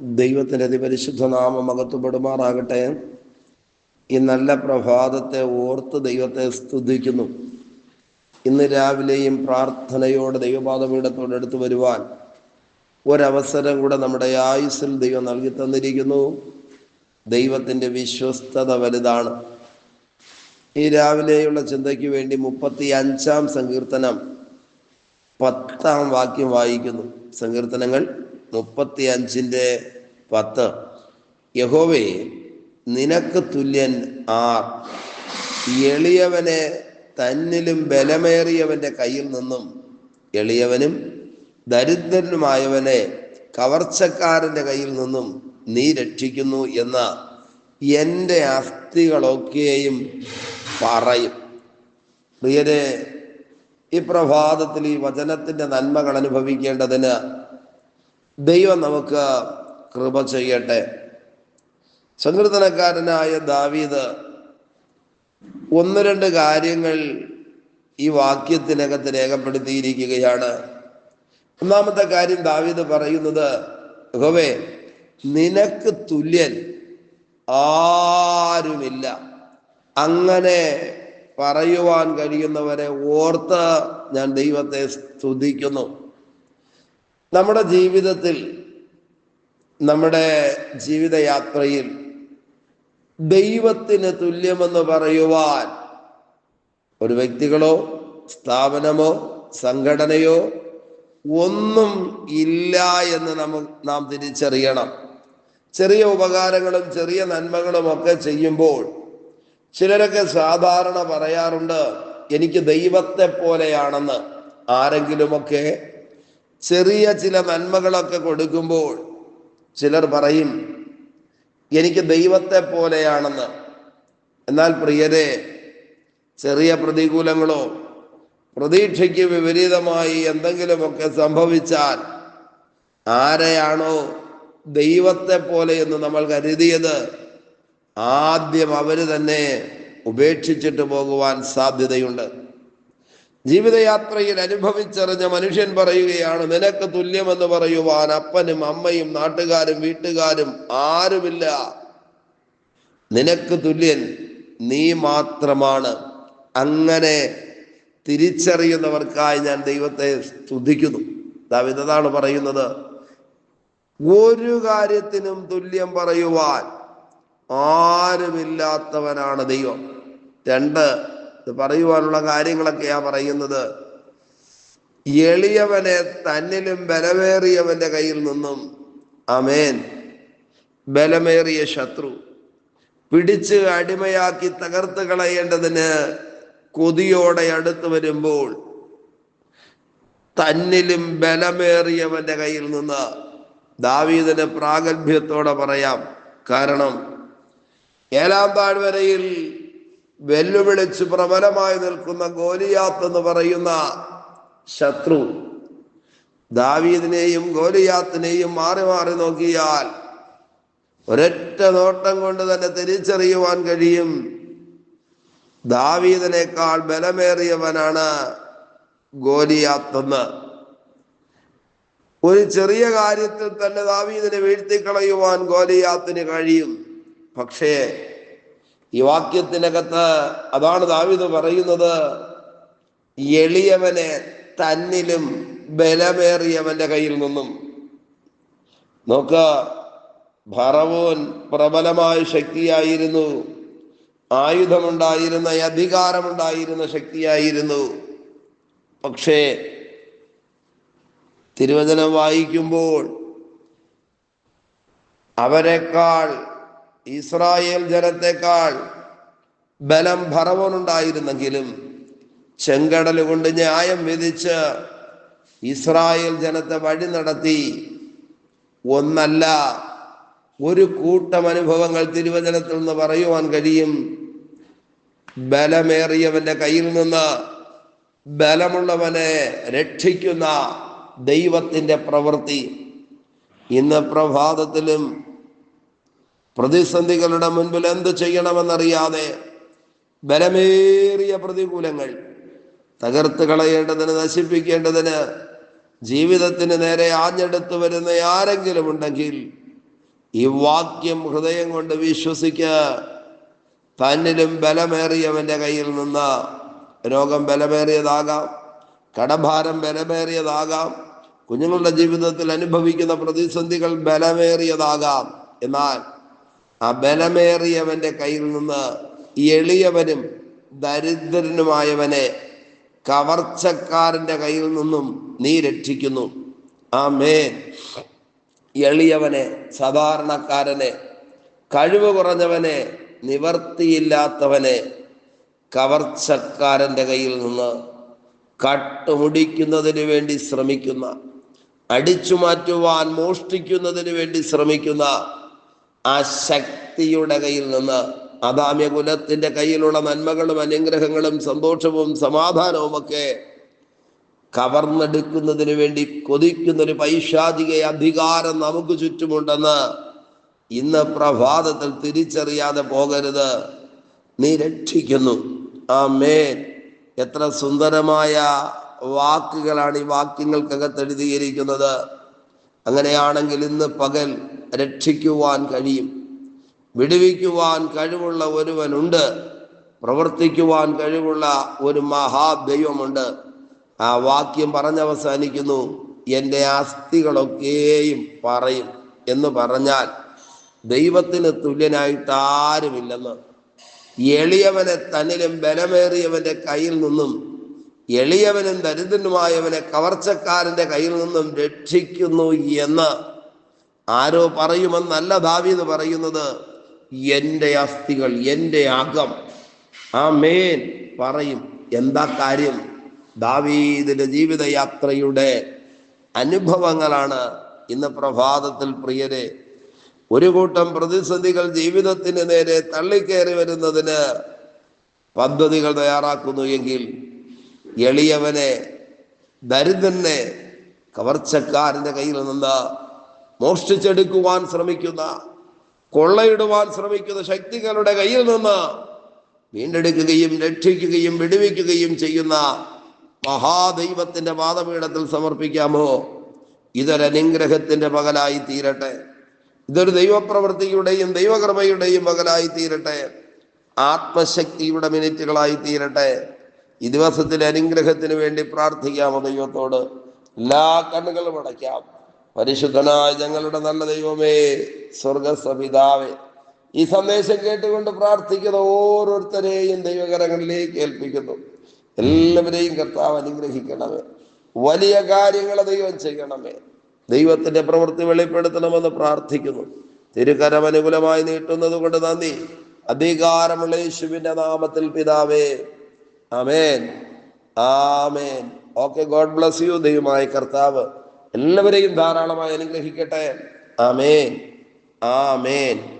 ദൈവത്തിന്റെ അതിപരിശുദ്ധ നാമം അകത്തുപെടുമാറാകട്ടെ. ഈ നല്ല പ്രഭാതത്തെ ഓർത്ത് ദൈവത്തെ സ്തുതിക്കുന്നു. ഇന്ന് രാവിലെയും പ്രാർത്ഥനയോടെ ദൈവപാദപീഠത്തോട് അടുത്ത് വരുവാൻ ഒരവസരം കൂടെ നമ്മുടെ ആയുസ്സിൽ ദൈവം നൽകി തന്നിരിക്കുന്നു. ദൈവത്തിന്റെ വിശ്വസ്തത വലുതാണ്. ഈ രാവിലെയുള്ള ചിന്തയ്ക്ക് വേണ്ടി മുപ്പത്തി അഞ്ചാം സങ്കീർത്തനം പത്താം വാക്യം വായിക്കുന്നു. സങ്കീർത്തനങ്ങൾ മുപ്പത്തി അഞ്ചിന്റെ പത്ത്. യഹോവേ നിനക്ക് തുല്യൻ ആർ. എളിയവനെ തന്നിലും ബലമേറിയവന്റെ കയ്യിൽ നിന്നും എളിയവനും ദരിദ്രനുമായവനെ കവർച്ചക്കാരന്റെ കയ്യിൽ നിന്നും നീ രക്ഷിക്കുന്നു എന്ന എന്റെ അസ്ഥികളൊക്കെയും പറയും. പ്രിയരെ ഈ പ്രഭാതത്തിൽ ഈ വചനത്തിന്റെ നന്മകൾ അനുഭവിക്കേണ്ടതിന് ദൈവം നമുക്ക് കൃപ ചെയ്യട്ടെ. സങ്കീർത്തനക്കാരനായ ദാവീദ് ഒന്ന് രണ്ട് കാര്യങ്ങൾ ഈ വാക്യത്തിനകത്ത് രേഖപ്പെടുത്തിയിരിക്കുകയാണ്. ഒന്നാമത്തെ കാര്യം ദാവീദ് പറയുന്നത് ഹോവേ നിനക്ക് തുല്യൻ ആരുമില്ല. അങ്ങനെ പറയുവാൻ കഴിയുന്നവരെ ഓർത്ത് ഞാൻ ദൈവത്തെ സ്തുതിക്കുന്നു. നമ്മുടെ ജീവിതത്തിൽ നമ്മുടെ ജീവിതയാത്രയിൽ ദൈവത്തിന് തുല്യമെന്ന് പറയുവാൻ ഒരു വ്യക്തികളോ സ്ഥാപനമോ സംഘടനയോ ഒന്നും ഇല്ല എന്ന് നമ്മൾ നാം തിരിച്ചറിയണം. ചെറിയ ഉപകാരങ്ങളും ചെറിയ നന്മകളും ഒക്കെ ചെയ്യുമ്പോൾ ചിലരൊക്കെ സാധാരണ പറയാറുണ്ട് എനിക്ക് ദൈവത്തെ പോലെയാണെന്ന് ആരെങ്കിലുമൊക്കെ ചെറിയ ചില നന്മകളൊക്കെ കൊടുക്കുമ്പോൾ ചിലർ പറയും എനിക്ക് ദൈവത്തെ പോലെയാണെന്ന്. എന്നാൽ പ്രിയരെ ചെറിയ പ്രതികൂലങ്ങളോ പ്രതീക്ഷയ്ക്ക് വിപരീതമായി എന്തെങ്കിലുമൊക്കെ സംഭവിച്ചാൽ ആരെയാണോ ദൈവത്തെ പോലെ എന്ന് നമ്മൾ കരുതിയത് ആദ്യം അവർ തന്നെ ഉപേക്ഷിച്ചിട്ട് പോകുവാൻ സാധ്യതയുണ്ട്. ജീവിതയാത്രയിൽ അനുഭവിച്ചറിഞ്ഞ മനുഷ്യൻ പറയുകയാണ് നിനക്ക് തുല്യമെന്ന് പറയുവാൻ അപ്പനും അമ്മയും നാട്ടുകാരും വീട്ടുകാരും ആരുമില്ല. നിനക്ക് തുല്യൻ നീ മാത്രമാണ്. അങ്ങനെ തിരിച്ചറിയുന്നവർക്കായി ഞാൻ ദൈവത്തെ സ്തുതിക്കുന്നു. ദാവിതാണ് പറയുന്നത്. ഒരു കാര്യത്തിനും തുല്യം പറയുവാൻ ആരുമില്ലാത്തവനാണ് ദൈവം. രണ്ട് പറയുവാനുള്ള കാര്യങ്ങളൊക്കെയാ പറയുന്നത്. എളിയവനെ തന്നിലും ബലമേറിയവന്റെ കയ്യിൽ നിന്നും അമേൻ ബലമേറിയ ശത്രു. പിടിച്ച് അടിമയാക്കി തകർത്ത് കളയേണ്ടതിന് കൊതിയോടെ അടുത്ത് വരുമ്പോൾ തന്നിലും ബലമേറിയവന്റെ കയ്യിൽ നിന്ന് ദാവീദിന് പ്രാഗൽഭ്യത്തോടെ പറയാം. കാരണം ഏഴാം താഴ്വരയിൽ വെല്ലുവിളിച്ച് പ്രബലമായി നിൽക്കുന്ന ഗോലിയാത്ത് എന്ന് പറയുന്ന ശത്രു. ദാവീദിനെയും ഗോലിയാത്തിനെയും മാറി മാറി നോക്കിയാൽ ഒരൊറ്റ നോട്ടം കൊണ്ട് തന്നെ തിരിച്ചറിയുവാൻ കഴിയും. ദാവീദിനേക്കാൾ ബലമേറിയവനാണ് ഗോലിയാത്തെന്ന്. ഒരു ചെറിയ കാര്യത്തിൽ തന്നെ ദാവീദിനെ വീഴ്ത്തിക്കളയുവാൻ ഗോലിയാത്തിന് കഴിയും. പക്ഷേ ഈ വാക്യത്തിനകത്ത് അതാണ് ദാവീദ് പറയുന്നത് എളിയവനെ തന്നിലും ബലമേറിയവന്റെ കയ്യിൽ നിന്നും. നോക്ക ഭറവോൻ പ്രബലമായ ശക്തിയായിരുന്നു ആയുധമുണ്ടായിരുന്ന അധികാരമുണ്ടായിരുന്ന ശക്തിയായിരുന്നു. പക്ഷേ തിരുവചനം വായിക്കുമ്പോൾ അവരെക്കാൾ ഇസ്രായേൽ ജനത്തെക്കാൾ ബലം ഭറവനുണ്ടായിരുന്നെങ്കിലും ചെങ്കടൽ കൊണ്ട് ന്യായം വിധിച്ച് ഇസ്രായേൽ ജനത്തെ വഴി നടത്തി ഒന്നല്ല ഒരു കൂട്ടം അനുഭവങ്ങൾ തിരുവചനത്തിൽ നിന്ന് പറയുവാൻ കഴിയും. ബലമേറിയവന്റെ കയ്യിൽ നിന്ന് ബലമുള്ളവനെ രക്ഷിക്കുന്ന ദൈവത്തിന്റെ പ്രവൃത്തി. ഇന്ന് പ്രഭാതത്തിലും പ്രതിസന്ധികളുടെ മുൻപിൽ എന്ത് ചെയ്യണമെന്നറിയാതെ ബലമേറിയ പ്രതികൂലങ്ങൾ തകർത്ത് കളയേണ്ടതിന് നശിപ്പിക്കേണ്ടതിന് ജീവിതത്തിന് നേരെ ആഞ്ഞെടുത്തു വരുന്ന ആരെങ്കിലും ഉണ്ടെങ്കിൽ ഈ വാക്യം ഹൃദയം കൊണ്ട് വിശ്വസിക്ക. തന്നിലും ബലമേറിയവന്റെ കയ്യിൽ നിന്ന് രോഗം ബലമേറിയതാകാം കടഭാരം ബലമേറിയതാകാം കുഞ്ഞുങ്ങളുടെ ജീവിതത്തിൽ അനുഭവിക്കുന്ന പ്രതിസന്ധികൾ ബലമേറിയതാകാം. എന്നാൽ ആ ബലമേറിയവന്റെ കയ്യിൽ നിന്ന് എളിയവനും ദരിദ്രനുമായവനെ കവർച്ചക്കാരന്റെ കയ്യിൽ നിന്നും നീ രക്ഷിക്കുന്നു. ആ മേൻ എളിയവനെ സാധാരണക്കാരനെ കഴിവ് കുറഞ്ഞവനെ നിവർത്തിയില്ലാത്തവനെ കവർച്ചക്കാരന്റെ കയ്യിൽ നിന്ന് കട്ടുമുടിക്കുന്നതിന് വേണ്ടി ശ്രമിക്കുന്ന അടിച്ചു മാറ്റുവാൻ മോഷ്ടിക്കുന്നതിന് വേണ്ടി ശ്രമിക്കുന്ന ആ ശക്തിയുടെ കയ്യിൽ നിന്ന് അദാമ്യ കുലത്തിന്റെ കയ്യിലുള്ള നന്മകളും അനുഗ്രഹങ്ങളും സന്തോഷവും സമാധാനവും ഒക്കെ കവർന്നെടുക്കുന്നതിന് വേണ്ടി കൊതിക്കുന്ന ഒരു പൈശാചിക അധികാരം നമുക്ക് ചുറ്റുമുണ്ടെന്ന് ഇന്ന് പ്രഭാതത്തിൽ തിരിച്ചറിയാതെ പോകരുത്. നീ രക്ഷിക്കുന്നു. ആ മേൻ എത്ര സുന്ദരമായ വാക്കുകളാണ് ഈ വാക്യങ്ങൾക്കകത്ത് എഴുതിയിരിക്കുന്നത്. അങ്ങനെയാണെങ്കിൽ ഇന്ന് പകൽ രക്ഷിക്കുവാൻ കഴിയും. വിടുവിക്കുവാൻ കഴിവുള്ള ഒരുവനുണ്ട്. പ്രവർത്തിക്കുവാൻ കഴിവുള്ള ഒരു മഹാദൈവമുണ്ട്. ആ വാക്യം പറഞ്ഞവസാനിക്കുന്നു. എന്റെ അസ്ഥികളൊക്കെയും പറയും എന്ന് പറഞ്ഞാൽ ദൈവത്തിന് തുല്യനായിട്ട് ആരുമില്ലെന്ന്. എളിയവനെ തന്നിലും ബലമേറിയവന്റെ കയ്യിൽ നിന്നും എളിയവനും ദരിദ്രനുമായവനെ കവർച്ചക്കാരന്റെ കയ്യിൽ നിന്നും രക്ഷിക്കുന്നു എന്ന് ആരോ പറയുമെന്നല്ല ദാവീദ് പറയുന്നത്. എന്റെ അസ്ഥികൾ എന്റെ അകം. ആ മേൻ പറയും. എന്താ കാര്യം? ദാവീദിന്റെ ജീവിതയാത്രയുടെ അനുഭവങ്ങളാണ് ഇന്ന് പ്രഭാതത്തിൽ പ്രിയരെ. ഒരു കൂട്ടം പ്രതിസന്ധികൾ ജീവിതത്തിന് നേരെ തള്ളിക്കയറി വരുന്നതിന് പദ്ധതികൾ തയ്യാറാക്കുന്നു എങ്കിൽ എളിയവനെ ദരിദ്രനെ കവർച്ചക്കാരന്റെ കയ്യിൽ നിന്ന് മോഷ്ടിച്ചെടുക്കുവാൻ ശ്രമിക്കുന്ന കൊള്ളയിടുവാൻ ശ്രമിക്കുന്ന ശക്തികളുടെ കയ്യിൽ നിന്ന് വീണ്ടെടുക്കുകയും രക്ഷിക്കുകയും വിടുവിക്കുകയും ചെയ്യുന്ന മഹാദൈവത്തിന്റെ വാദപീഠത്തിൽ സമർപ്പിക്കാമോ? ഇതൊരനുഗ്രഹത്തിന്റെ മകലായി തീരട്ടെ. ഇതൊരു ദൈവപ്രവൃത്തിയുടെയും ദൈവകൃപയുടെയും മകലായി തീരട്ടെ. ആത്മശക്തിയുടെ മിനിറ്റുകളായി തീരട്ടെ. ഈ ദിവസത്തിലെ അനുഗ്രഹത്തിന് വേണ്ടി പ്രാർത്ഥിക്കാമോ ദൈവത്തോട്. എല്ലാ കണ്ണുകളും അടയ്ക്കാം. പരിശുദ്ധനായ ഞങ്ങളുടെ നല്ല ദൈവമേ സ്വർഗസ്വപിതാവേ ഈ സന്ദേശം കേട്ടുകൊണ്ട് പ്രാർത്ഥിക്കുന്ന ഓരോരുത്തരെയും ദൈവകരങ്ങളിലേക്ക് ഏൽപ്പിക്കുന്നു. എല്ലാവരെയും കർത്താവ് അനുഗ്രഹിക്കണമേ. വലിയ കാര്യങ്ങൾ ദൈവം ചെയ്യണമേ. ദൈവത്തിന്റെ പ്രവൃത്തി വെളിപ്പെടുത്തണമെന്ന് പ്രാർത്ഥിക്കുന്നു. തിരുക്കരം അനുകൂലമായി നീട്ടുന്നത് കൊണ്ട് നന്ദി. അധികാരമുള്ള യേശുവിന്റെ നാമത്തിൽ പിതാവേ അമേൻ ആമേൻ. Okay God bless you. ദൈവമായ കർത്താവ് എല്ലാവരെയും ധാരാളമായി അനുഗ്രഹിക്കട്ടെ. ആമേൻ. ആമേൻ.